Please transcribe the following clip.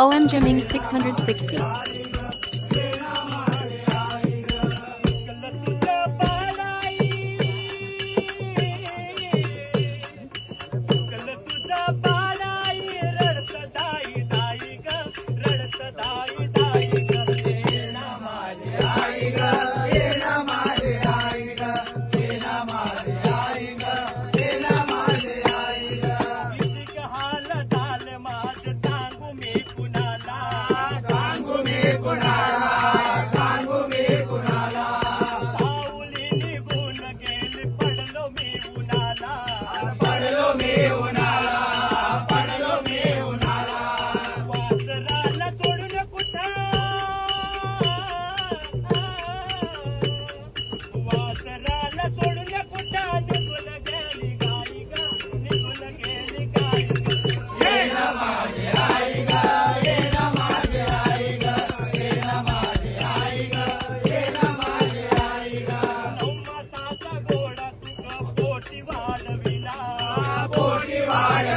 OM Jamming 660 सावली निघून गेली पडलो मी उन्हाला. पडलो